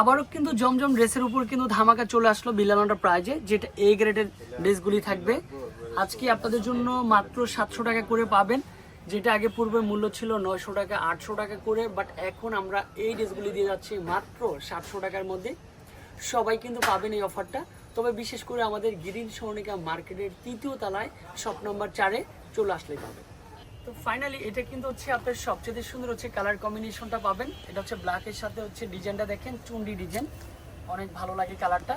আবারও কিন্তু জমজম ড্রেসের উপর কিন্তু ধামাকা চলে আসলো বিলানোটা প্রাইজে, যেটা এ গ্রেডের ড্রেসগুলি থাকবে। আজকে আপনাদের জন্য মাত্র সাতশো টাকা করে পাবেন, যেটা আগে পূর্বে মূল্য ছিল নয়শো টাকা, আটশো টাকা করে বাট এখন আমরা এই ড্রেসগুলি দিয়ে যাচ্ছি মাত্র সাতশো টাকার মধ্যে। সবাই কিন্তু পাবেন এই অফারটা। তবে বিশেষ করে আমাদের গিরিন সর্ণিকা মার্কেটের তৃতীয় তলায় শপ নম্বর চারে চলে আসলেই পাবেন। তো ফাইনালি এটা কিন্তু হচ্ছে আপনার সবচেয়ে সুন্দর হচ্ছে কালার কম্বিনেশনটা পাবেন। এটা হচ্ছে ব্ল্যাকের সাথে হচ্ছে ডিজাইনটা দেখেন, চুন্ডি ডিজাইন অনেক ভালো লাগে কালারটা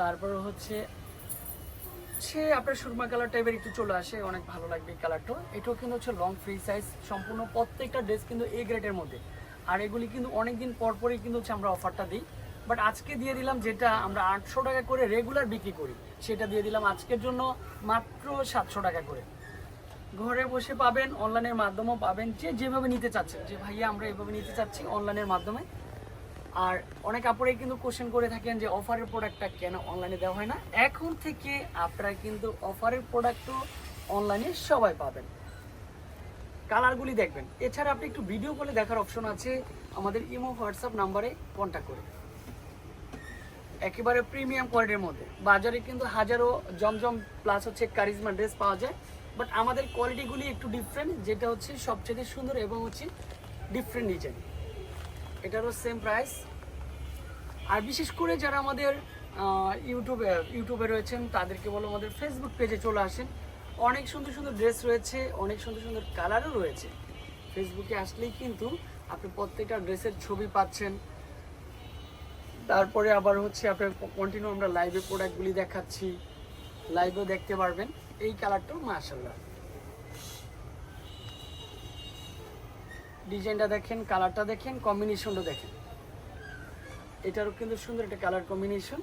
তারপর হচ্ছে, সে আপনার সুরমা কালার টাইপের একটু চলে আসে, অনেক ভালো লাগবে এই কালারটা এটাও কিন্তু হচ্ছে লং ফ্রি সাইজ সম্পূর্ণ প্রত্যেকটা ড্রেস কিন্তু এ গ্রেডের মধ্যে। আর এগুলি কিন্তু অনেকদিন পর পরই কিন্তু হচ্ছে আমরা অফারটা দিই। বাট আজকে দিয়ে দিলাম যেটা আমরা আটশো টাকা করে রেগুলার বিক্রি করি, সেটা দিয়ে দিলাম আজকের জন্য মাত্র সাতশো টাকা করে। ঘরে বসে পাবেন অনলাইনের মাধ্যমেও পাবেন, যে যেভাবে নিতে চাচ্ছেন। যে ভাইয়া, আমরা এভাবে নিতে চাচ্ছি অনলাইনের মাধ্যমে। আর অনেক আপুরাই কিন্তু কোশ্চেন করে থাকেন যে অফারের প্রোডাক্টটা কেন অনলাইনে দেওয়া হয় না? এখন থেকে আপনারা কিন্তু অফারের প্রোডাক্টও অনলাইনে সবাই পাবেন। কালারগুলি দেখবেন। এছাড়া আপনি একটু ভিডিও কলে দেখার অপশন আছে। আমাদের ইমো হোয়াটসঅ্যাপ নাম্বারে কন্ট্যাক্ট করে একেবারে প্রিমিয়াম কোয়ালিটির মধ্যে। বাজারে কিন্তু হাজারো জমজম প্লাস হচ্ছে কারিজমা ড্রেস পাওয়া যায়। বাট আমাদের কোয়ালিটিগুলি একটু ডিফারেন্ট যেটা হচ্ছে সবচেয়ে সুন্দর এবং হচ্ছে ডিফারেন্ট ডিজাইন এটারও সেম প্রাইস আর বিশেষ করে যারা আমাদের ইউটিউবে ইউটিউবে রয়েছেন, তাদেরকে বলো আমাদের ফেসবুক পেজে চলে আসেন। অনেক সুন্দর সুন্দর ড্রেস রয়েছে, অনেক সুন্দর সুন্দর কালারও রয়েছে। ফেসবুকে আসলেই কিন্তু আপনি প্রত্যেকটা ড্রেসের ছবি পাচ্ছেন। তারপরে আবার হচ্ছে আপনার কন্টিনিউ আমরা লাইভে প্রোডাক্টগুলি দেখাচ্ছি। লাইভেও দেখতে পারবেন। এই কালারটাও মাশাল্লাহ ডিজাইনটা দেখেন, কালারটা দেখেন কম্বিনেশনটা দেখেন। এটারও কিন্তু সুন্দর একটা কালার কম্বিনেশন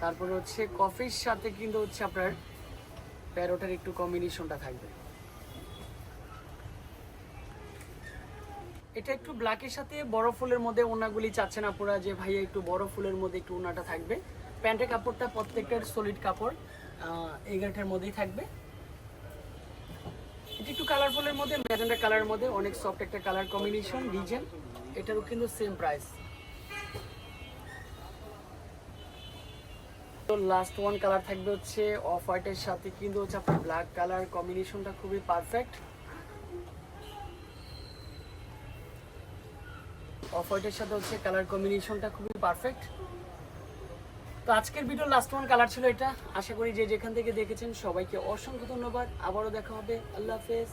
তারপরে হচ্ছে কফির সাথে কিন্তু হচ্ছে আপনার প্যারোটার একটু কম্বিনেশনটা থাকবে। এটা একটু ব্ল্যাকের সাথে বড় ফুলের মধ্যে ওনাগুলি চাচ্ছেন আপুরা যে ভাইয়া একটু বড় ফুলের মধ্যে একটু ওনাটা থাকবে। প্যান্টের কাপড়টা প্রত্যেকটার সলিড কাপড়। এগারোটার মধ্যেই থাকবে। এটা একটু কালারফুলের মধ্যে, ম্যাজেন্ডা কালারের মধ্যে, অনেক সফট একটা কালার কম্বিনেশন ডিজাইন এটারও কিন্তু সেম প্রাইস তো লাস্ট ওয়ান কালার থাকবে হচ্ছে অফ হোয়াইটের সাথে কিন্তু হচ্ছে আপনার ব্ল্যাক কালার কম্বিনেশনটা খুবই পারফেক্ট অফ হোয়াইটের সাথে হচ্ছে কালার কম্বিনেশনটা খুবই পারফেক্ট তো আজকের ভিডিওর লাস্ট ওয়ান কালার ছিল এটা। আশা করি যে যেখান থেকে দেখেছেন সবাইকে অসংখ্য ধন্যবাদ। আবারও দেখা হবে। আল্লাহ হাফেজ।